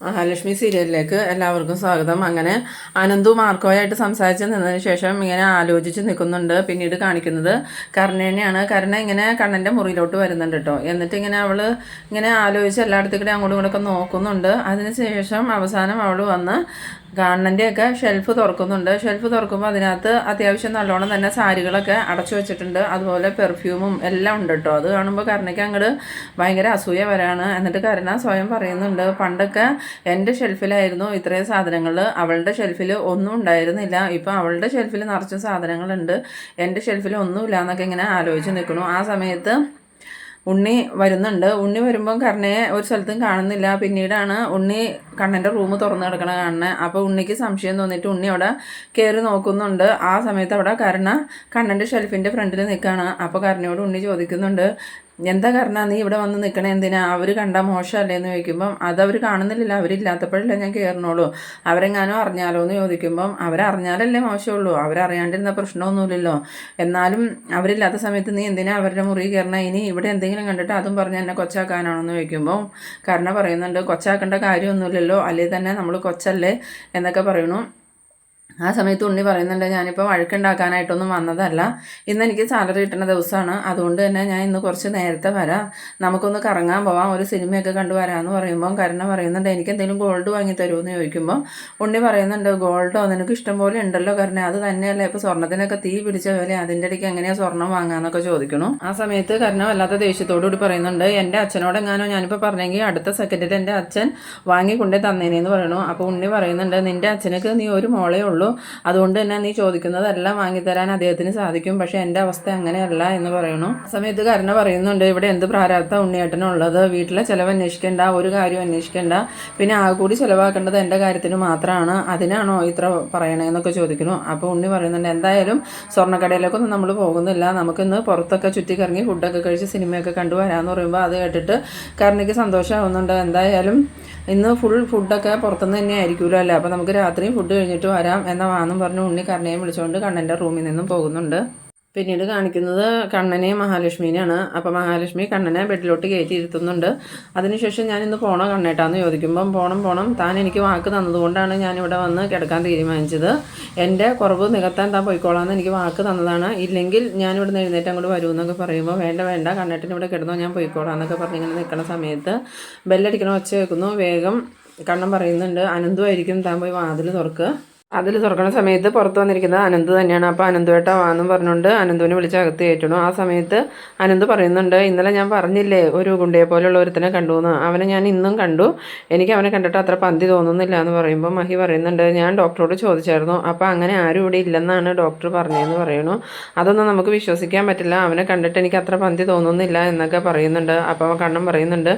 മഹാലക്ഷ്മി സീരിയലിലേക്ക് എല്ലാവർക്കും സ്വാഗതം. അങ്ങനെ അനന്തു മാർക്കോയായിട്ട് സംസാരിച്ച് നിന്നതിന് ശേഷം ഇങ്ങനെ ആലോചിച്ച് നിൽക്കുന്നുണ്ട്. പിന്നീട് കാണിക്കുന്നത് കർണേനെയാണ് കർണ ഇങ്ങനെ കണ്ണന്റെ മുറിയിലോട്ട് വരുന്നുണ്ട് കേട്ടോ. എന്നിട്ട് ഇങ്ങനെ അവൾ ഇങ്ങനെ ആലോചിച്ച് എല്ലായിടത്തും കൂടെ അങ്ങോട്ടും ഇങ്ങോട്ടൊക്കെ നോക്കുന്നുണ്ട്. അതിനുശേഷം അവസാനം അവൾ വന്ന് ഗവൺമെന്റെയൊക്കെ ഷെൽഫ് തുറക്കുന്നുണ്ട്. ഷെൽഫ് തുറക്കുമ്പോൾ അതിനകത്ത് അത്യാവശ്യം നല്ലോണം തന്നെ സാരികളൊക്കെ അടച്ചു വെച്ചിട്ടുണ്ട്. അതുപോലെ പെർഫ്യൂമും എല്ലാം ഉണ്ട് കേട്ടോ അത് കാണുമ്പോൾ കരുണയ്ക്ക് അങ്ങോട്ട് ഭയങ്കര അസൂയ വരാണ്. എന്നിട്ട് കരുണ സ്വയം പറയുന്നുണ്ട് പണ്ടൊക്കെ എന്റെ ഷെൽഫിലായിരുന്നു ഇത്രയും സാധനങ്ങൾ അവളുടെ ഷെൽഫിൽ ഒന്നും ഉണ്ടായിരുന്നില്ല. ഇപ്പം അവളുടെ ഷെൽഫിൽ നിറച്ച സാധനങ്ങളുണ്ട്. എന്റെ ഷെൽഫിൽ ഒന്നുമില്ല എന്നൊക്കെ ഇങ്ങനെ ആലോചിച്ച് നിൽക്കണു ആ സമയത്ത് ഉണ്ണി വരുന്നുണ്ട്. ഉണ്ണി വരുമ്പം കർണയെ ഒരു സ്ഥലത്തും കാണുന്നില്ല. പിന്നീടാണ് ഉണ്ണി കണ്ണന്റെ റൂം തുറന്നു കിടക്കണ കാണുന്നത് അപ്പോൾ ഉണ്ണിക്ക് സംശയം തോന്നിയിട്ട് ഉണ്ണി അവിടെ കയറി നോക്കുന്നുണ്ട്. ആ സമയത്ത് അവിടെ കരുണ കണ്ണന്റെ ഷെൽഫിന്റെ ഫ്രണ്ടിൽ നിൽക്കുകയാണ് അപ്പോൾ കരുണയോട് ഉണ്ണി ചോദിക്കുന്നുണ്ട് എന്താ കാരണം നീ ഇവിടെ വന്ന് നിൽക്കണേ എന്തിനാ? അവർ കണ്ടാൽ മോശമല്ലേ? എന്ന് ചോദിക്കുമ്പം അത് അവർ കാണുന്നില്ലല്ലോ അവരില്ലാത്തപ്പോഴല്ലേ ഞാൻ കയറണുള്ളൂ അവരെങ്ങാനും അറിഞ്ഞാലോ? എന്ന് ചോദിക്കുമ്പം അവരറിഞ്ഞാലല്ലേ മോശമുള്ളൂ. അവരറിയാണ്ടിരുന്ന പ്രശ്നമൊന്നുമില്ലല്ലോ. എന്നാലും അവരില്ലാത്ത സമയത്ത് നീ എന്തിനാ അവരുടെ മുറി കയറണ? ഇനി ഇവിടെ എന്തെങ്കിലും കണ്ടിട്ട് അതും പറഞ്ഞ് എന്നെ കൊച്ചാക്കാനാണോ? എന്ന് ചോദിക്കുമ്പം കരുണ പറയുന്നുണ്ട് കൊച്ചാക്കേണ്ട കാര്യമൊന്നുമില്ലല്ലോ. അല്ലെങ്കിൽ തന്നെ നമ്മൾ കൊച്ചല്ലേ? എന്നൊക്കെ പറയണു ആ സമയത്ത് ഉണ്ണി പറയുന്നുണ്ട് ഞാനിപ്പോൾ വഴക്കുണ്ടാക്കാനായിട്ടൊന്നും വന്നതല്ല. ഇന്ന് എനിക്ക് സാലറി കിട്ടുന്ന ദിവസമാണ് അതുകൊണ്ട് തന്നെ ഞാൻ ഇന്ന് കുറച്ച് നേരത്തെ വരാം. നമുക്കൊന്ന് കറങ്ങാൻ പോവാം. ഒരു സിനിമയൊക്കെ കണ്ടു വരാമെന്ന് പറയുമ്പോൾ കരുണ പറയുന്നുണ്ട് എനിക്ക് എന്തെങ്കിലും ഗോൾഡ് വാങ്ങി തരുമെന്ന് ചോദിക്കുമ്പോൾ ഉണ്ണി പറയുന്നുണ്ട് ഗോൾഡോ നിനക്ക് ഇഷ്ടം പോലെ ഉണ്ടല്ലോ കരുണ. അത് തന്നെയല്ല? ഇപ്പോൾ സ്വർണത്തിനൊക്കെ തീ പിടിച്ച പോലെ അതിന്റെ ഇടയ്ക്ക് എങ്ങനെയാണ് സ്വർണം വാങ്ങാന്നൊക്കെ ചോദിക്കണു. ആ സമയത്ത് കരുണ വല്ലാത്ത ദേഷ്യത്തോടുകൂടി പറയുന്നുണ്ട് എന്റെ അച്ഛനോട് എങ്ങാനോ ഞാനിപ്പോൾ പറഞ്ഞെങ്കിൽ അടുത്ത സെക്കൻഡിൽ എന്റെ അച്ഛൻ വാങ്ങി കൊണ്ടേ തന്നേനെന്ന് പറയണു. അപ്പോൾ ഉണ്ണി പറയുന്നുണ്ട് നിന്റെ അച്ഛനക്ക് നീ ഒരു മോളേ ഉള്ളൂ. അതുകൊണ്ട് തന്നെ നീ ചോദിക്കുന്നതെല്ലാം വാങ്ങിത്തരാൻ അദ്ദേഹത്തിന് സാധിക്കും. പക്ഷേ എന്റെ അവസ്ഥ അങ്ങനെയല്ല എന്ന് പറയുന്നു ആ സമയത്ത് കരുണ പറയുന്നുണ്ട് ഇവിടെ എന്ത് പ്രാരാബ്ധ ഉണ്ണിയേട്ടനുള്ളത്? വീട്ടിലെ ചിലവ് അന്വേഷിക്കേണ്ട ഒരു കാര്യം അന്വേഷിക്കേണ്ട. പിന്നെ ആ കൂടി ചിലവാക്കേണ്ടത് എന്റെ കാര്യത്തിന് മാത്രമാണ് അതിനാണോ ഇത്ര പറയണേന്നൊക്കെ ചോദിക്കുന്നു. അപ്പോൾ ഉണ്ണി പറയുന്നുണ്ട് എന്തായാലും സ്വർണക്കടയിലേക്കൊന്നും നമ്മൾ പോകുന്നില്ല. നമുക്കിന്ന് പുറത്തൊക്കെ ചുറ്റിക്കറങ്ങി ഫുഡൊക്കെ കഴിച്ച് സിനിമയൊക്കെ കണ്ടു വരാമെന്ന് പറയുമ്പോൾ അത് കേട്ടിട്ട് കരുണയ്ക്ക് സന്തോഷമാവുന്നുണ്ട് എന്തായാലും ഇന്ന് ഫുൾ ഫുഡൊക്കെ പുറത്തുനിന്ന് തന്നെ ആയിരിക്കുമല്ലോ അല്ലേ അപ്പോൾ നമുക്ക് രാത്രിയും ഫുഡ് കഴിഞ്ഞിട്ട് വരാം എന്ന വാന്നും പറഞ്ഞ് ഉണ്ണി കർണയും വിളിച്ചുകൊണ്ട് കണ്ണന്റെ റൂമിൽ നിന്നും പോകുന്നുണ്ട്. പിന്നീട് കാണിക്കുന്നത് കണ്ണനെയും മഹാലക്ഷ്മിനെയാണ്. അപ്പോൾ മഹാലക്ഷ്മി കണ്ണനെ ബെഡിലോട്ട് കയറ്റി ഇരുത്തുന്നുണ്ട്. അതിനുശേഷം ഞാൻ ഇന്ന് പോണോ കണ്ണേട്ടാന്ന് ചോദിക്കുമ്പം പോണം പോണം. താൻ എനിക്ക് വാക്ക് തന്നതുകൊണ്ടാണ് ഞാൻ ഇവിടെ വന്ന് കിടക്കാൻ തീരുമാനിച്ചത്. എന്റെ കുറവ് നികത്താൻ താൻ പോയിക്കോളാമെന്ന് എനിക്ക് വാക്ക് തന്നതാണ്. ഇല്ലെങ്കിൽ ഞാനിവിടെ എഴുന്നേറ്റം എഴുന്നേറ്റ് അങ്ങോട്ട് വരുമെന്നൊക്കെ പറയുമ്പോൾ വേണ്ട വേണ്ട കണ്ണേട്ടൻ ഇവിടെ കിടന്നോ ഞാൻ പോയിക്കോളാം എന്നൊക്കെ പറഞ്ഞ് ഇങ്ങനെ നിൽക്കുന്ന സമയത്ത് ബെല്ലടിക്കണ ഒച്ച വേഗം കണ്ണൻ പറയുന്നുണ്ട് അനന്തുമായിരിക്കും താൻ പോയി വാതിൽ തുറക്കുക അതിൽ തുറക്കുന്ന സമയത്ത് പുറത്ത് വന്നിരിക്കുന്നത് അനന്ത് തന്നെയാണ്. അപ്പോൾ അനന്തുവേട്ട വാന്നും പറഞ്ഞുകൊണ്ട് അനന്തുവിനെ വിളിച്ച് അകത്ത് കയറ്റണു ആ സമയത്ത് അനന്ത് പറയുന്നുണ്ട് ഇന്നലെ ഞാൻ പറഞ്ഞില്ലേ ഒരു ഗുണ്ടയെ പോലെയുള്ള ഒരുത്തനെ കണ്ടു എന്ന്. അവനെ ഞാൻ ഇന്നും കണ്ടു. എനിക്ക് അവനെ കണ്ടിട്ട് അത്ര പന്തി തോന്നുന്നില്ല എന്ന് പറയുമ്പോൾ മഹി പറയുന്നുണ്ട് ഞാൻ ഡോക്ടറോട് ചോദിച്ചായിരുന്നു. അപ്പോൾ അങ്ങനെ ആരും ഇവിടെ ഇല്ലെന്നാണ് ഡോക്ടർ പറഞ്ഞതെന്ന് പറയണു അതൊന്നും നമുക്ക് വിശ്വസിക്കാൻ പറ്റില്ല. അവനെ കണ്ടിട്ട് എനിക്ക് അത്ര പന്തി തോന്നുന്നില്ല എന്നൊക്കെ പറയുന്നുണ്ട്. അപ്പോൾ കണ്ണൻ പറയുന്നുണ്ട്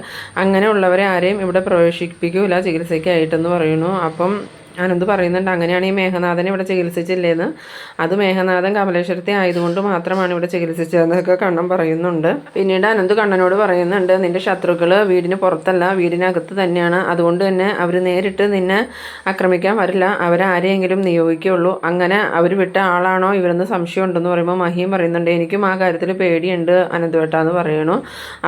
അങ്ങനെയുള്ളവരെ ആരെയും ഇവിടെ പ്രവേശിപ്പിക്കൂല ചികിത്സയ്ക്കായിട്ടെന്ന് പറയുന്നു. അപ്പം അനന്ത് പറയുന്നുണ്ട്? അങ്ങനെയാണ് ഈ മേഘനാഥനെ ഇവിടെ ചികിത്സിച്ചില്ലേന്ന്. അത് മേഘനാഥൻ കമലേശ്വരത്തെ ആയതുകൊണ്ട് മാത്രമാണ് ഇവിടെ ചികിത്സിച്ചതെന്നൊക്കെ കണ്ണൻ പറയുന്നുണ്ട്. പിന്നീട് അനന്ത് കണ്ണനോട് പറയുന്നുണ്ട് നിന്റെ ശത്രുക്കൾ വീടിന് പുറത്തല്ല വീടിനകത്ത് തന്നെയാണ്. അതുകൊണ്ട് തന്നെ അവർ നേരിട്ട് നിന്നെ ആക്രമിക്കാൻ വരില്ല. അവരാരെയെങ്കിലും നിയോഗിക്കുകയുള്ളൂ. അങ്ങനെ അവർ വിട്ട ആളാണോ? ഇവരെന്ന് സംശയം ഉണ്ടെന്ന് പറയുമ്പോൾ മഹിയും പറയുന്നുണ്ട് എനിക്കും ആ കാര്യത്തിൽ പേടിയുണ്ട് അനന്ത് അനന്തുവേട്ടാന്ന് പറയണു.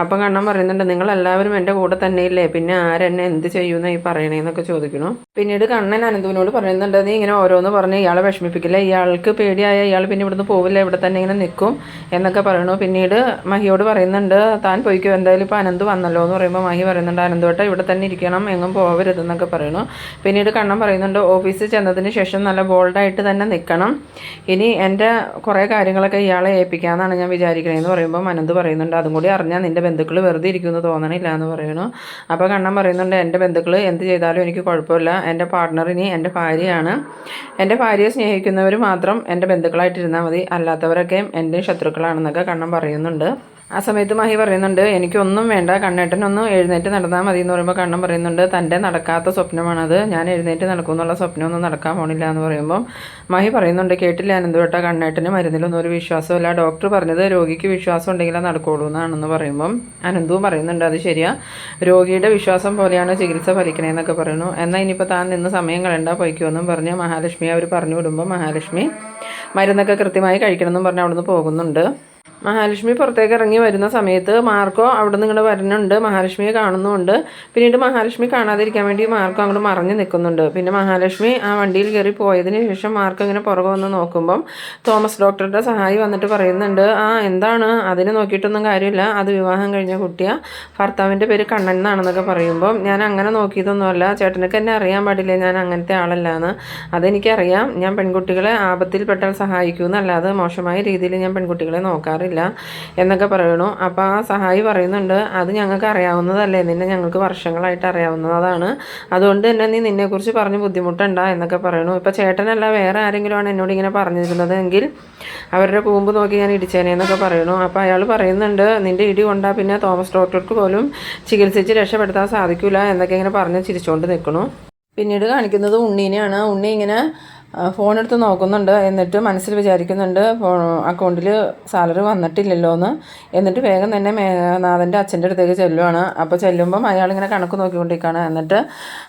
അപ്പം കണ്ണൻ പറയുന്നുണ്ട് നിങ്ങളെല്ലാവരും എന്റെ കൂടെ തന്നെയില്ലേ? പിന്നെ ആരെന്നെ എന്ത് ചെയ്യുമെന്ന് ഈ പറയണേന്നൊക്കെ ചോദിക്കണു. പിന്നീട് കണ്ണൻ അനന്തുവിനോട് പറയുന്നുണ്ട് നീ ഇങ്ങനെ ഓരോന്ന് പറഞ്ഞ് ഇയാളെ വിഷമിപ്പിക്കില്ല? ഇയാൾക്ക് പേടിയായ ഇയാൾ പിന്നെ ഇവിടുന്ന് പോവില്ല ഇവിടെ തന്നെ ഇങ്ങനെ നിൽക്കും എന്നൊക്കെ പറയണു പിന്നീട് മഹിയോട് പറയുന്നുണ്ട് താൻ പോയിക്കോ എന്തായാലും ഇപ്പോൾ അനന്ത് വന്നല്ലോ എന്ന് പറയുമ്പോൾ മഹി പറയുന്നുണ്ട് അനന്തോട്ട ഇവിടെ തന്നെ ഇരിക്കണം എങ്ങും പോകരുത് എന്നൊക്കെ പറയണു പിന്നീട് കണ്ണൻ പറയുന്നുണ്ട് ഓഫീസിൽ ചെന്നതിന് ശേഷം നല്ല ബോൾഡായിട്ട് തന്നെ നിൽക്കണം. ഇനി എന്റെ കുറേ കാര്യങ്ങളൊക്കെ ഇയാളെ ഏൽപ്പിക്കാമെന്നാണ് ഞാൻ വിചാരിക്കണതെന്ന് പറയുമ്പോൾ അനന്ത് പറയുന്നുണ്ട് അതും കൂടി അറിഞ്ഞാൽ നിന്റെ ബന്ധുക്കൾ വെറുതെ ഇരിക്കുമെന്ന് തോന്നണില്ല എന്ന് പറയണു അപ്പോൾ കണ്ണൻ പറയുന്നുണ്ട് എന്റെ ബന്ധുക്കൾ എന്ത് ചെയ്താലും എനിക്ക് കുഴപ്പമില്ല. എന്റെ പാർട്ട്ണർ ഇനി എന്റെ ഭാര്യയാണ്. എന്റെ ഭാര്യയെ സ്നേഹിക്കുന്നവർ മാത്രം എന്റെ ബന്ധുക്കളായിട്ടിരുന്നാൽ മതി. അല്ലാത്തവരൊക്കെ എന്റെ ശത്രുക്കളാണെന്നൊക്കെ കണ്ണൻ പറയുന്നുണ്ട്. ആ സമയത്ത് മഹി പറയുന്നുണ്ട് എനിക്കൊന്നും വേണ്ട കണ്ണേട്ടനൊന്ന് എഴുന്നേറ്റ് നടന്നാൽ മതി എന്ന് പറയുമ്പോൾ കണ്ണൻ പറയുന്നുണ്ട് തന്റെ നടക്കാത്ത സ്വപ്നമാണത് ഞാൻ എഴുന്നേറ്റ് നടക്കുമെന്നുള്ള സ്വപ്നമൊന്നും നടക്കാൻ പോണില്ല എന്ന് പറയുമ്പോൾ മഹി പറയുന്നുണ്ട് കേട്ടില്ല അനന്തോട്ട കണ്ണേട്ടന് മരുന്നിലൊന്നും ഒരു വിശ്വാസമില്ല ഡോക്ടർ പറഞ്ഞത് രോഗിക്ക് വിശ്വാസം ഉണ്ടെങ്കിലേ നടക്കുള്ളൂ എന്നാണെന്ന് പറയുമ്പം അനന്തവും പറയുന്നുണ്ട് അത് ശരിയാ. രോഗിയുടെ വിശ്വാസം പോലെയാണ് ചികിത്സ ഫലിക്കണേന്നൊക്കെ പറയുന്നു. എന്നാൽ ഇനിയിപ്പോൾ താൻ നിന്ന് സമയം കളയണ്ട പൊയ്ക്കുമെന്നും പറഞ്ഞ് മഹാലക്ഷ്മി അവർ പറഞ്ഞു വിടുമ്പോൾ മഹാലക്ഷ്മി മരുന്നൊക്കെ കൃത്യമായി കഴിക്കണമെന്നും പറഞ്ഞ് അവിടുന്ന് പോകുന്നുണ്ട്. മഹാലക്ഷ്മി പുറത്തേക്ക് ഇറങ്ങി വരുന്ന സമയത്ത് മാർക്കോ അവിടെ നിന്ന് ഇങ്ങോട്ട് വരുന്നുണ്ട്. മഹാലക്ഷ്മിയെ കാണുന്നുണ്ട് പിന്നീട് മഹാലക്ഷ്മി കാണാതിരിക്കാൻ വേണ്ടി മാർക്കോ അങ്ങോട്ട് മറഞ്ഞു നിൽക്കുന്നുണ്ട്. പിന്നെ മഹാലക്ഷ്മി ആ വണ്ടിയിൽ കയറി പോയതിന് ശേഷം മാർക്കോ ഇങ്ങനെ പുറകെ വന്ന് നോക്കുമ്പം തോമസ് ഡോക്ടറുടെ സഹായി വന്നിട്ട് പറയുന്നുണ്ട് ആ എന്താണ്? അതിനെ നോക്കിയിട്ടൊന്നും കാര്യമില്ല. അത് വിവാഹം കഴിഞ്ഞ കുട്ടിയാ. ഭർത്താവിന്റെ പേര് കണ്ണൻ എന്നാണെന്നൊക്കെ പറയുമ്പം ഞാൻ അങ്ങനെ നോക്കിയതൊന്നുമല്ല. ചേട്ടനൊക്കെ എന്നെ അറിയാൻ പാടില്ല? ഞാൻ അങ്ങനത്തെ ആളല്ല എന്ന് അതെനിക്കറിയാം. ഞാൻ പെൺകുട്ടികളെ ആപത്തിൽപ്പെട്ടാൽ സഹായിക്കുമെന്നല്ലാതെ മോശമായ രീതിയിൽ ഞാൻ പെൺകുട്ടികളെ നോക്കാറില്ല. എന്നൊക്കെ പറയണു. അപ്പോൾ ആ സഹായി പറയുന്നുണ്ട് അത് ഞങ്ങൾക്ക് അറിയാവുന്നതല്ലേ നിന്നെ ഞങ്ങൾക്ക് വർഷങ്ങളായിട്ട് അറിയാവുന്നതാണ് അതുകൊണ്ട് തന്നെ നീ നിന്നെക്കുറിച്ച് പറഞ്ഞ് ബുദ്ധിമുട്ടുണ്ട എന്നൊക്കെ പറയണു. ഇപ്പോൾ ചേട്ടനല്ല വേറെ ആരെങ്കിലും ആണ് എന്നോട് ഇങ്ങനെ പറഞ്ഞിരുന്നത് എങ്കിൽ അവരുടെ കൂമ്പ് നോക്കി ഞാൻ ഇടിച്ചേനെ എന്നൊക്കെ പറയണു. അപ്പോൾ അയാൾ പറയുന്നുണ്ട് നിന്റെ ഇടി കൊണ്ടാ പിന്നെ തോമസ് ഡോക്ടർക്ക് പോലും ചികിത്സിച്ച് രക്ഷപ്പെടുത്താൻ സാധിക്കില്ല എന്നൊക്കെ ഇങ്ങനെ പറഞ്ഞ് ചിരിച്ചുകൊണ്ട് നിൽക്കണു പിന്നീട് കാണിക്കുന്നത് ഉണ്ണീനെയാണ്. ഉണ്ണി ഇങ്ങനെ ഫോൺ എടുത്ത് നോക്കുന്നുണ്ട് എന്നിട്ട് മനസ്സിൽ വിചാരിക്കുന്നുണ്ട് അക്കൗണ്ടിൽ സാലറി വന്നിട്ടില്ലല്ലോ എന്ന് എന്നിട്ട് വേഗം തന്നെ മേഘനാഥന്റെ അച്ഛന്റെ അടുത്തേക്ക് ചെല്ലുവാണ്. അപ്പോൾ ചെല്ലുമ്പം അയാളിങ്ങനെ കണക്ക് നോക്കിക്കൊണ്ടിരിക്കുകയാണ് എന്നിട്ട്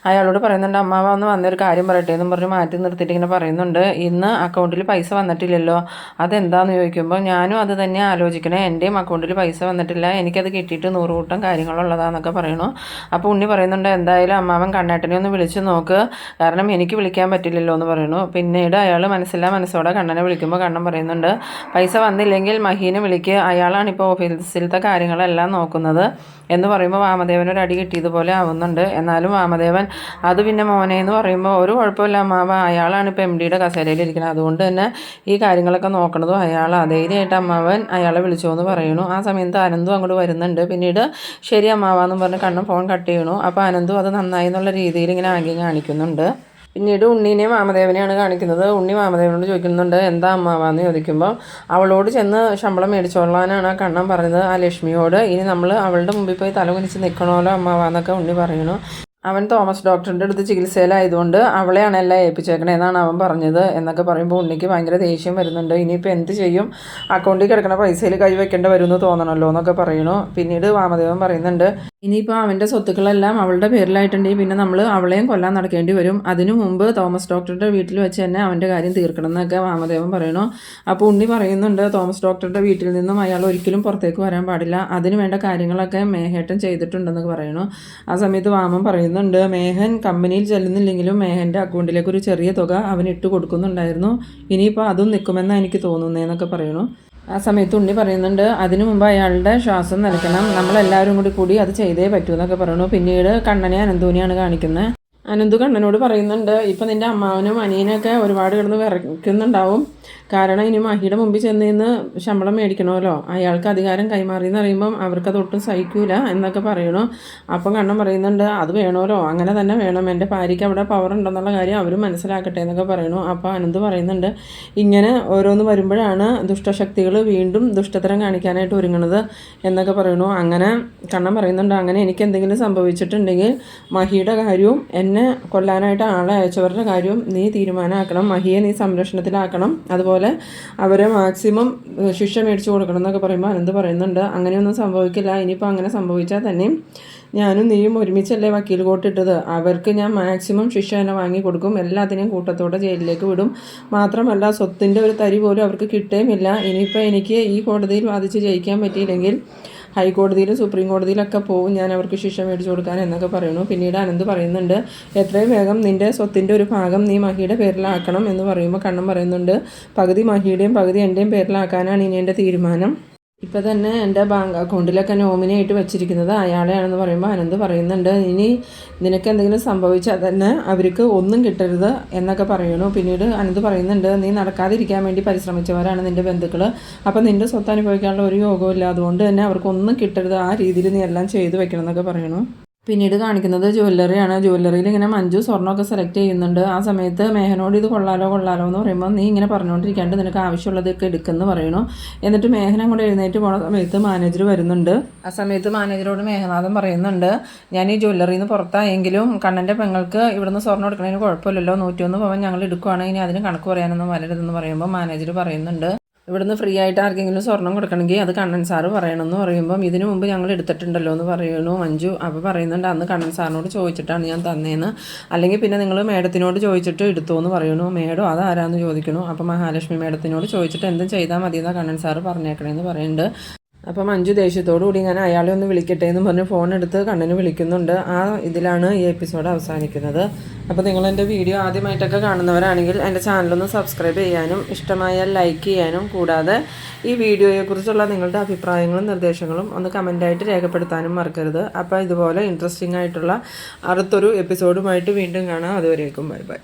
അയാളോട് പറയുന്നുണ്ട് അമ്മാവ ഒന്ന് വന്നൊരു കാര്യം പറയട്ടെ എന്നും പറഞ്ഞ് മാറ്റി നിർത്തിയിട്ട് ഇങ്ങനെ പറയുന്നുണ്ട്. ഇന്ന് അക്കൗണ്ടിൽ പൈസ വന്നിട്ടില്ലല്ലോ അതെന്താന്ന് ചോദിക്കുമ്പോൾ ഞാനും അത് തന്നെ ആലോചിക്കണേ. എന്റെയും അക്കൗണ്ടിൽ പൈസ വന്നിട്ടില്ല എനിക്കത് കിട്ടിയിട്ട് നൂറ് കൂട്ടം കാര്യങ്ങളുള്ളതാന്നൊക്കെ പറയണു. അപ്പോൾ ഉണ്ണി പറയുന്നുണ്ട് എന്തായാലും അമ്മാവൻ കണ്ണേട്ടനെ ഒന്ന് വിളിച്ച് നോക്ക്. കാരണം എനിക്ക് വിളിക്കാൻ പറ്റില്ലല്ലോ എന്ന് പറയുന്നു പിന്നീട് അയാൾ മനസ്സില്ലാ മനസ്സോടെ കണ്ണനെ വിളിക്കുമ്പോൾ കണ്ണൻ പറയുന്നുണ്ട് പൈസ വന്നില്ലെങ്കിൽ മഹീനെ വിളിക്കുക അയാളാണ് ഇപ്പോൾ ഓഫീസിലത്തെ കാര്യങ്ങളെല്ലാം നോക്കുന്നത്. എന്ന് പറയുമ്പോൾ വാമദേവൻ ഒരു അടി കിട്ടിയതുപോലെ ആവുന്നുണ്ട്. എന്നാലും വാമദേവൻ അത് പിന്നെ മോനെ എന്ന് പറയുമ്പോൾ ഒരു കുഴപ്പമില്ല അമ്മാവ. അയാളാണ് ഇപ്പോൾ എം ഡിയുടെ കസേരയിൽ ഇരിക്കുന്നത് അതുകൊണ്ട് തന്നെ ഈ കാര്യങ്ങളൊക്കെ നോക്കണതും അയാളാണ് ധൈര്യമായിട്ട് അമ്മാവൻ അയാളെ വിളിച്ചു എന്ന് പറയുന്നു. ആ സമയത്ത് അനന്തും അങ്ങോട്ട് വരുന്നുണ്ട്. പിന്നീട് ശരി അമ്മാവ എന്ന് പറഞ്ഞ് കണ്ണും ഫോൺ കട്ട് ചെയ്യണു അപ്പോൾ അനന്തും അത് നന്നായി എന്നുള്ള രീതിയിൽ ഇങ്ങനെ ആംഗ്യം കാണിക്കുന്നുണ്ട്. പിന്നീട് ഉണ്ണീനെ മാമദേവനെയാണ് കാണിക്കുന്നത്. ഉണ്ണി മാമദേവനോട് ചോദിക്കുന്നുണ്ട് എന്താ അമ്മാവാന്ന്? ചോദിക്കുമ്പോൾ അവളോട് ചെന്ന് ശമ്പളം മേടിച്ചോളാനാണ് ആ കണ്ണൻ പറഞ്ഞത് ആ ലക്ഷ്മിയോട്. ഇനി നമ്മൾ അവളുടെ മുമ്പിൽ പോയി തലകുനിച്ച് നിൽക്കണമല്ലോ അമ്മാവാന്നൊക്കെ ഉണ്ണി പറയണു അവൻ തോമസ് ഡോക്ടറിന്റെ അടുത്ത് ചികിത്സയിലായതുകൊണ്ട് അവളെയാണ് എല്ലാം ഏൽപ്പിച്ചേക്കണേ എന്നാണ് അവൻ പറഞ്ഞത് എന്നൊക്കെ പറയുമ്പോൾ ഉണ്ണിക്ക് ഭയങ്കര ദേഷ്യം വരുന്നുണ്ട്. ഇനിയിപ്പോൾ എന്ത് ചെയ്യും? അക്കൗണ്ടിൽ കിടക്കുന്ന പൈസയിൽ കൈ വെക്കേണ്ടി വരുമെന്ന് തോന്നണമല്ലോ എന്നൊക്കെ പറയണു പിന്നീട് വാമദേവൻ പറയുന്നുണ്ട് ഇനിയിപ്പോൾ അവന്റെ സ്വത്തുക്കളെല്ലാം അവളുടെ പേരിലായിട്ടുണ്ടെങ്കിൽ പിന്നെ നമ്മൾ അവളെയും കൊല്ലാൻ നടക്കേണ്ടി വരും. അതിനു മുമ്പ് തോമസ് ഡോക്ടറുടെ വീട്ടിൽ വെച്ച് തന്നെ അവന്റെ കാര്യം തീർക്കണം എന്നൊക്കെ വാമദേവൻ പറയണു അപ്പോൾ ഉണ്ണി പറയുന്നുണ്ട് തോമസ് ഡോക്ടറുടെ വീട്ടിൽ നിന്നും അയാൾ ഒരിക്കലും പുറത്തേക്ക് വരാൻ പാടില്ല. അതിനു വേണ്ട കാര്യങ്ങളൊക്കെ മേഹേട്ടൻ ചെയ്തിട്ടുണ്ടെന്നൊക്കെ പറയണു ആ സമയത്ത് വാമൻ പറയുന്നുണ്ട് മേഹൻ കമ്പനിയിൽ ചെല്ലുന്നില്ലെങ്കിലും മേഹന്റെ അക്കൗണ്ടിലേക്ക് ഒരു ചെറിയ തുക അവൻ ഇട്ട് കൊടുക്കുന്നുണ്ടായിരുന്നു. ഇനിയിപ്പോൾ അതും നിൽക്കുമെന്നാണ് എനിക്ക് തോന്നുന്നതെന്നൊക്കെ പറയുന്നു. ആ സമയത്ത് ഉണ്ണി പറയുന്നുണ്ട് അതിനു മുമ്പ് അയാളുടെ ശ്വാസം നൽകണം. നമ്മളെല്ലാവരും കൂടി കൂടി അത് ചെയ്തേ പറ്റൂ എന്നൊക്കെ പറയുന്നു. പിന്നീട് കണ്ണനെ അനന്തൂനെയാണ് കാണിക്കുന്നത് അനന്തു കണ്ണനോട് പറയുന്നുണ്ട് ഇപ്പം നിന്റെ അമ്മാവനും അനിയനൊക്കെ ഒരുപാട് കിടന്ന് വിറയ്ക്കുന്നുണ്ടാവും. കാരണം ഇനി മഹിയുടെ മുമ്പിൽ ചെന്ന് നിന്ന് ശമ്പളം മേടിക്കണമല്ലോ. അയാൾക്ക് അധികാരം കൈമാറി എന്ന് പറയുമ്പം അവർക്കത് ഒട്ടും സഹിക്കൂല എന്നൊക്കെ പറയണു അപ്പം കണ്ണൻ പറയുന്നുണ്ട് അത് വേണമല്ലോ. അങ്ങനെ തന്നെ വേണം. എന്റെ ഭാര്യയ്ക്ക് അവിടെ പവർ ഉണ്ടെന്നുള്ള കാര്യം അവരും മനസ്സിലാക്കട്ടെ എന്നൊക്കെ പറയണു അപ്പോൾ അനന്ത് പറയുന്നുണ്ട് ഇങ്ങനെ ഓരോന്ന് വരുമ്പോഴാണ് ദുഷ്ടശക്തികൾ വീണ്ടും ദുഷ്ടത്തരം കാണിക്കാനായിട്ട് ഒരുങ്ങണത് എന്നൊക്കെ പറയണു അങ്ങനെ കണ്ണൻ പറയുന്നുണ്ട് അങ്ങനെ എനിക്ക് എന്തെങ്കിലും സംഭവിച്ചിട്ടുണ്ടെങ്കിൽ മഹിയുടെ കാര്യവും എന്നെ കൊല്ലാനായിട്ട് ആളെ അയച്ചവരുടെ കാര്യവും നീ തീരുമാനമാക്കണം. മഹിയെ നീ സംരക്ഷണത്തിലാക്കണം. അതുപോലെ അവരെ മാക്സിമം ശിക്ഷ മേടിച്ചു കൊടുക്കണം എന്നൊക്കെ പറയുമ്പോൾ അനന്ത് പറയുന്നുണ്ട്. അങ്ങനെയൊന്നും സംഭവിക്കില്ല. ഇനിയിപ്പോൾ അങ്ങനെ സംഭവിച്ചാൽ തന്നെയും ഞാനും നീയും ഒരുമിച്ചല്ലേ വക്കീൽ കോട്ടിട്ടത്. അവർക്ക് ഞാൻ മാക്സിമം ശിക്ഷ തന്നെ വാങ്ങി കൊടുക്കും. എല്ലാത്തിനെയും കൂട്ടത്തോടെ ജയിലിലേക്ക് വിടും. മാത്രമല്ല സ്വത്തിന്റെ ഒരു തരി പോലും അവർക്ക് കിട്ടുകയുമില്ല ഇനിയിപ്പോൾ എനിക്ക് ഈ കോടതിയിൽ വാദിച്ച് ജയിക്കാൻ പറ്റിയില്ലെങ്കിൽ ഹൈക്കോടതിയിലും സുപ്രീം കോടതിയിലൊക്കെ പോകും ഞാൻ അവർക്ക് ശിക്ഷ മേടിച്ചു കൊടുക്കാൻ എന്നൊക്കെ പറയുന്നു. പിന്നീട് അനന്ത് പറയുന്നുണ്ട് എത്രയും വേഗം നിന്റെ സ്വത്തിന്റെ ഒരു ഭാഗം നീ മഹിയുടെ പേരിലാക്കണം എന്ന് പറയുമ്പോൾ കണ്ണൻ പറയുന്നുണ്ട് പകുതി മഹിയുടെയും പകുതി എന്റെയും പേരിലാക്കാനാണ് ഇനി എന്റെ തീരുമാനം. ഇപ്പം തന്നെ എന്റെ ബാങ്ക് അക്കൗണ്ടിലൊക്കെ നോമിനിയായിട്ട് വെച്ചിരിക്കുന്നത് അയാളെയാണെന്ന് പറയുമ്പോൾ അനന്ത് പറയുന്നുണ്ട്. ഇനി നിനക്ക് എന്തെങ്കിലും സംഭവിച്ചാൽ തന്നെ അവർക്ക് ഒന്നും കിട്ടരുത് എന്നൊക്കെ പറയണു പിന്നീട് അനന്ത് പറയുന്നുണ്ട് നീ നടക്കാതിരിക്കാൻ വേണ്ടി പരിശ്രമിച്ചവരാണ് നിന്റെ ബന്ധുക്കൾ അപ്പം നിന്റെ സ്വത്ത് അനുഭവിക്കാനുള്ള ഒരു യോഗവും ഇല്ല അതുകൊണ്ട് തന്നെ അവർക്കൊന്നും കിട്ടരുത്. ആ രീതിയിൽ നീ എല്ലാം ചെയ്തു വെക്കണം എന്നൊക്കെ പറയണു പിന്നീട് കാണിക്കുന്നത് ജ്വല്ലറിയാണ്. ജ്വല്ലറിയിൽ ഇങ്ങനെ മഞ്ജു സ്വർണമൊക്കെ സെലക്ട് ചെയ്യുന്നുണ്ട്. ആ സമയത്ത് മേഹനോട് ഇത് കൊള്ളാലോ കൊള്ളാലോ എന്ന് പറയുമ്പോൾ നീ ഇങ്ങനെ പറഞ്ഞുകൊണ്ടിരിക്കാണ്ട് നിനക്ക് ആവശ്യമുള്ളതൊക്കെ എടുക്കുമെന്ന് പറയണു എന്നിട്ട് മേഹന അങ്ങോട്ട് എഴുന്നേറ്റ് പോണ സമയത്ത് മാനേജർ വരുന്നുണ്ട്. ആ സമയത്ത് മാനേജറോട് മേഘനാഥൻ പറയുന്നുണ്ട് ഞാൻ ഈ ജ്വല്ലറിയിൽ നിന്ന് പുറത്തായെങ്കിലും കണ്ണന്റെ പെങ്ങൾക്ക് ഇവിടുന്ന് സ്വർണം എടുക്കണതിന് കുഴപ്പമില്ലല്ലോ. നൂറ്റിയൊന്ന് പവൻ ഞങ്ങൾ എടുക്കുവാണെങ്കിൽ ഇനി അതിന് കണക്ക് പറയാനൊന്നും വരരുതെന്ന് പറയുമ്പോൾ മാനേജർ പറയുന്നുണ്ട്. ഇവിടുന്ന് ഫ്രീ ആയിട്ട് ആർക്കെങ്കിലും സ്വർണം കൊടുക്കണമെങ്കിൽ അത് കണ്ണൻ സാറ് പറയണമെന്ന് പറയുമ്പം ഇതിനു മുമ്പ് ഞങ്ങൾ എടുത്തിട്ടുണ്ടല്ലോ എന്ന് പറയണു മഞ്ജു. അപ്പോൾ പറയുന്നുണ്ട് അന്ന് കണ്ണൻ സാറിനോട് ചോദിച്ചിട്ടാണ് ഞാൻ തന്നേന്ന്. അല്ലെങ്കിൽ പിന്നെ നിങ്ങൾ മേഡത്തിനോട് ചോദിച്ചിട്ട് എടുത്തു എന്ന് പറയണു മേഡം അതാരാന്ന് ചോദിക്കണു? അപ്പോൾ മഹാലക്ഷ്മി മേഡത്തിനോട് ചോദിച്ചിട്ട് എന്തും ചെയ്താൽ മതി എന്നാണ് കണ്ണൻ സാറ് പറഞ്ഞേക്കണേന്ന് പറയുന്നുണ്ട്. അപ്പം മഞ്ജു ദേഷ്യത്തോടു കൂടി ഞാൻ അയാളെ ഒന്ന് വിളിക്കട്ടെ എന്ന് പറഞ്ഞ് ഫോൺ എടുത്ത് കണ്ണന് വിളിക്കുന്നുണ്ട്. ആ ഇതിലാണ് ഈ എപ്പിസോഡ് അവസാനിക്കുന്നത്. അപ്പോൾ നിങ്ങൾ എന്റെ വീഡിയോ ആദ്യമായിട്ടൊക്കെ കാണുന്നവരാണെങ്കിൽ എന്റെ ചാനലൊന്ന് സബ്സ്ക്രൈബ് ചെയ്യാനും ഇഷ്ടമായാൽ ലൈക്ക് ചെയ്യാനും കൂടാതെ ഈ വീഡിയോയെക്കുറിച്ചുള്ള നിങ്ങളുടെ അഭിപ്രായങ്ങളും നിർദ്ദേശങ്ങളും ഒന്ന് കമന്റായിട്ട് രേഖപ്പെടുത്താനും മറക്കരുത്. അപ്പോൾ ഇതുപോലെ ഇൻട്രസ്റ്റിംഗ് ആയിട്ടുള്ള അടുത്തൊരു എപ്പിസോഡുമായിട്ട് വീണ്ടും കാണാം. അതുവരേക്കും ബൈ ബൈ